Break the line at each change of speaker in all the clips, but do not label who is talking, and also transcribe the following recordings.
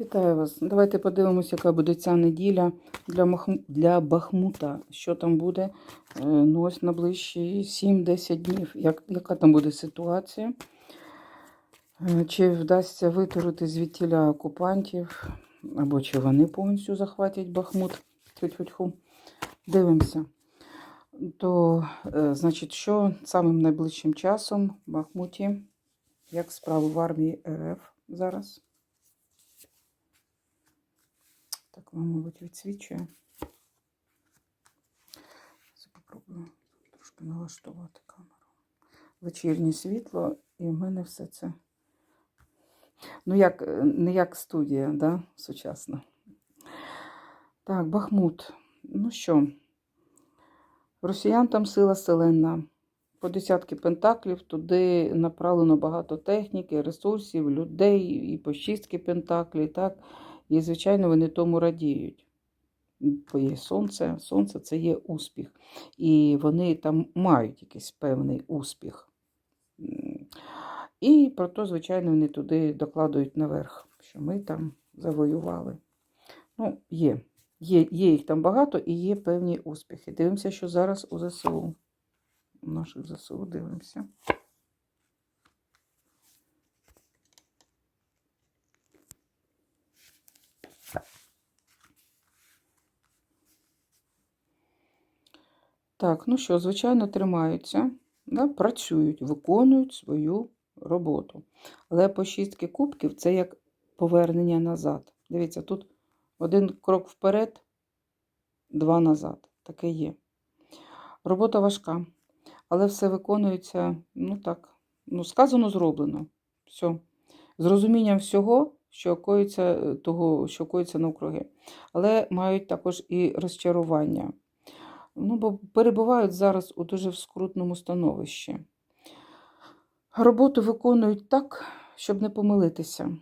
Вітаю вас. Давайте подивимося, яка буде ця неділя для, Мах... для Бахмута. Що там буде е, ну, ось на ближчі 7-10 днів. Як... Яка там буде ситуація? Е, Чи вдасться витурити звідтіля окупантів, або чи вони повністю захватять Бахмут? Тьфу-тьфу-тьфу. Дивимося. То, е, значить, що самим найближчим часом в Бахмуті, як справи в армії РФ зараз? Так, вам, мабуть, відсвічує. Попробую трошки налаштувати камеру. Вечірнє світло, і в мене все це. Ну, як, не як студія, да, сучасна. Так, Бахмут. Ну що, росіян там сила селена. По десятки пентаклів туди направлено багато техніки, ресурсів, людей, і по шістки пентаклі, так. І, звичайно, вони тому радіють. Бо є сонце, сонце це є успіх. І вони там мають якийсь певний успіх. І про то, звичайно, вони туди докладують наверх, що ми там завоювали. Ну, є. Є, є їх там багато і є певні успіхи. Дивимося, що зараз у ЗСУ. У наших ЗСУ дивимося. Так, ну що, звичайно, тримаються, да, працюють, виконують свою роботу. Але по шістки кубків це як повернення назад. Дивіться, тут один крок вперед, два назад. Таке є. Робота важка, але все виконується, ну так, ну, сказано, зроблено. Все. З розумінням всього, що коїться, того, що коїться навкруги. Але мають також і розчарування. Ну, бо перебувають зараз у дуже скрутному становищі. Роботу виконують так, щоб не помилитися,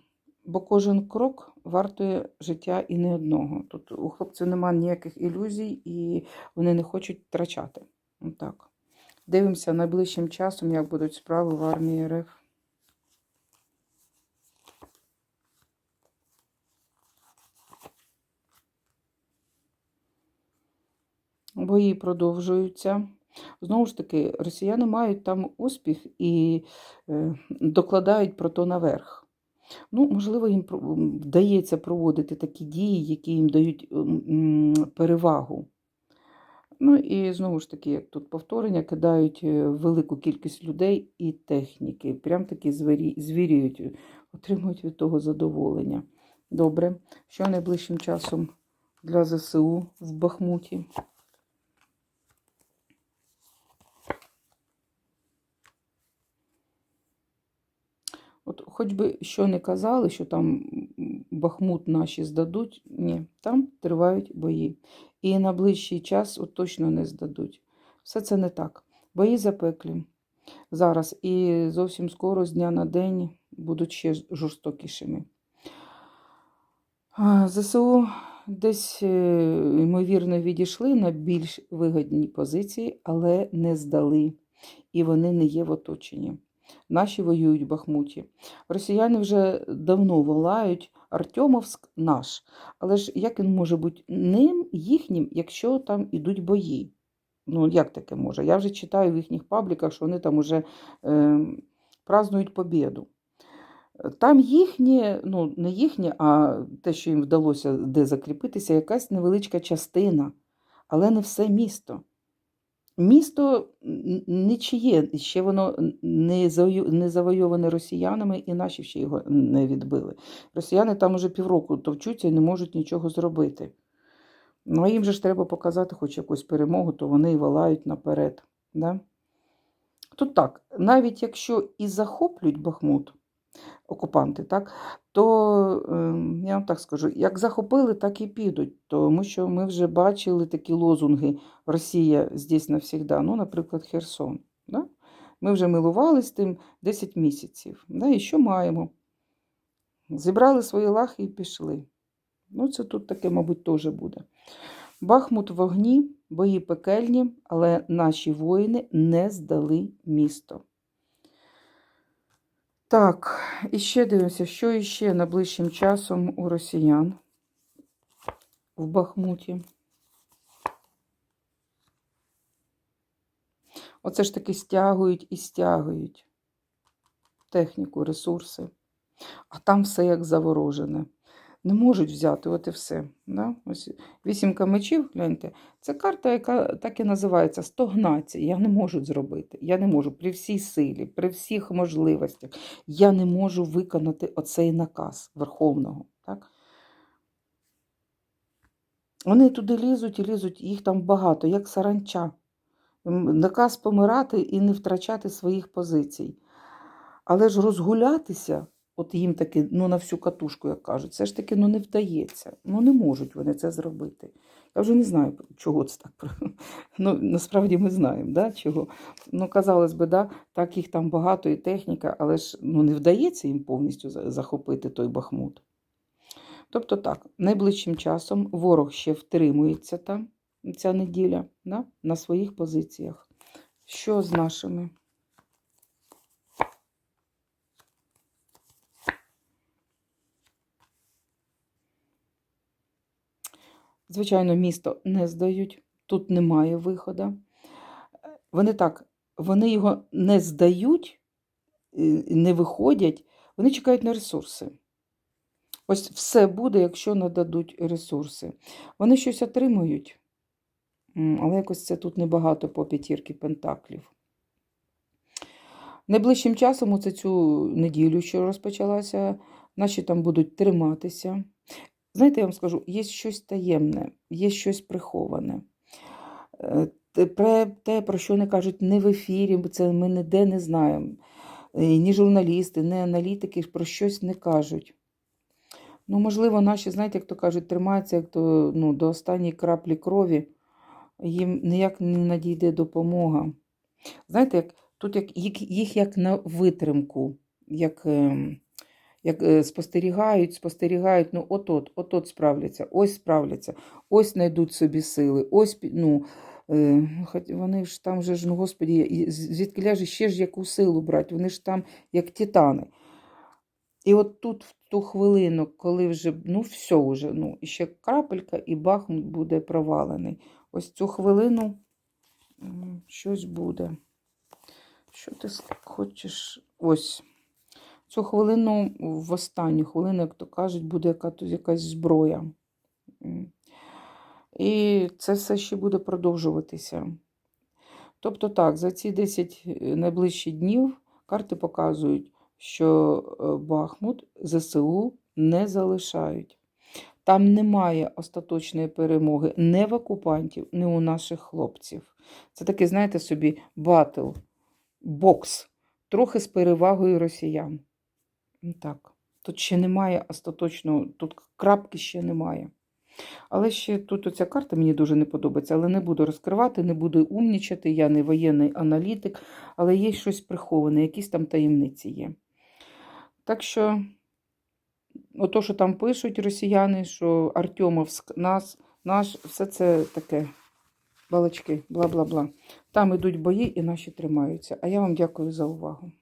бо кожен крок вартує життя і не одного. Тут у хлопців немає ніяких ілюзій, і вони не хочуть втрачати. Дивимося найближчим часом, як будуть справи в армії РФ. Бої продовжуються. Знову ж таки, росіяни мають там успіх і е, докладають про то наверх. Ну, Можливо, їм вдається проводити такі дії, які їм дають перевагу. Ну і знову ж таки, як тут повторення, кидають е, велику кількість людей і техніки. Прям таки звірюють, отримують від того задоволення. Добре, що найближчим часом для ЗСУ в Бахмуті? От хоч би що не казали, що там Бахмут наші здадуть, ні, там тривають бої. І на ближчий час от точно не здадуть. Все це не так. Бої запеклі зараз. І зовсім скоро з дня на день будуть ще жорстокішими. ЗСУ десь, е, ймовірно, відійшли на більш вигодні позиції, але не здали. І вони не є в оточенні. Наші воюють в Бахмуті. Росіяни вже давно волають Артемовськ наш. Але ж як він може бути ним, їхнім, якщо там ідуть бої? Ну, як таке може? Я вже читаю в їхніх пабліках, що вони там вже е, празднують побіду. Там їхнє, ну, не їхнє, а те, що їм вдалося де закріпитися, якась невеличка частина, але не все місто. Місто нічиє, ще воно не завойоване росіянами, і наші ще його не відбили. Росіяни там уже півроку товчуться і не можуть нічого зробити. Ну, а їм же ж треба показати хоч якусь перемогу, то вони і валають наперед. Да? Тут так, навіть якщо і захоплюють Бахмут, окупанти, так, то, ем, я вам так скажу, як захопили, так і підуть. Тому що ми вже бачили такі лозунги Росія здесь навсігда, ну, наприклад, Херсон. Да? Ми вже милувалися тим 10 місяців. Да? І що маємо? Зібрали свої лахи і пішли. Ну, це тут таке, мабуть, теж буде. Бахмут вогні, бої пекельні, але наші воїни не здали місто. Так, і ще дивимося, що іще найближчим часом у росіян в Бахмуті. Оце ж таки стягують і стягують техніку, ресурси. А там все як заворожене. Не можуть взяти, от і все. Да? Ось вісімка мечів, гляньте, це карта, яка так і називається стогнація. Я не можу зробити. Я не можу при всій силі, при всіх можливостях. Я не можу виконати оцей наказ Верховного. Так? Вони туди лізуть і лізуть, їх там багато, як саранча. Наказ помирати і не втрачати своїх позицій. Але ж розгулятися, от їм таки, ну на всю катушку, як кажуть, все ж таки ну, не вдається. Ну не можуть вони це зробити. Я вже не знаю, чого це так. Ну, насправді ми знаємо, да, чого. Ну, казалось би, да, так їх там багато і техніка, але ж ну, не вдається їм повністю захопити той Бахмут. Тобто так, найближчим часом ворог ще втримується там, ця неділя, да, на своїх позиціях. Що з нашими? Звичайно, місто не здають, тут немає виходу. Е, Вони так, вони його не здають, е, не виходять, вони чекають на ресурси. Ось все буде, якщо нададуть ресурси. Вони щось отримують, але якось це тут небагато по п'ятірки пентаклів. Найближчим часом, оце цю неділю, що розпочалася, наші там будуть триматися. Знаєте, я вам скажу, є щось таємне, є щось приховане. Е, Про те, про що не кажуть не в ефірі, бо це ми ніде не знаємо. Е, Ні журналісти, ні аналітики про щось не кажуть. Ну, можливо, наші, знаєте, як то кажуть, тримаються як то, ну, до останньої краплі крові, їм ніяк не надійде допомога. Знаєте, як, тут як, їх, їх як на витримку, як, ем, як е, спостерігають, спостерігають, ну от-от, от-от справляться, ось справляться, ось знайдуть собі сили, ось, ну, е, хоч вони ж там же ж, ну, господі, звідки ляже ще ж яку силу брати, вони ж там як титани. І от тут, в ту хвилину, коли вже, ну, все вже, ну, ще крапелька, і Бахмут буде провалений. Ось цю хвилину щось буде. Що ти хочеш? Ось. Цю хвилину, в останню хвилину, як то кажуть, буде якась зброя. І це все ще буде продовжуватися. Тобто так, за ці 10 найближчі днів карти показують, що е, Бахмут ЗСУ не залишають. Там немає остаточної перемоги не в окупантів, не у наших хлопців. Це такий, знаєте собі, батл, бокс, трохи з перевагою росіян. Ну Так, тут ще немає остаточного, тут крапки ще немає. Але ще тут оця карта мені дуже не подобається, але не буду розкривати, не буду умнічати, я не воєнний аналітик, але є щось приховане, якісь там таємниці є. Так що, ото, що там пишуть росіяни, що Артемовськ нас, наш, все це таке балачки, бла-бла-бла. Там ідуть бої і наші тримаються. А я вам дякую за увагу.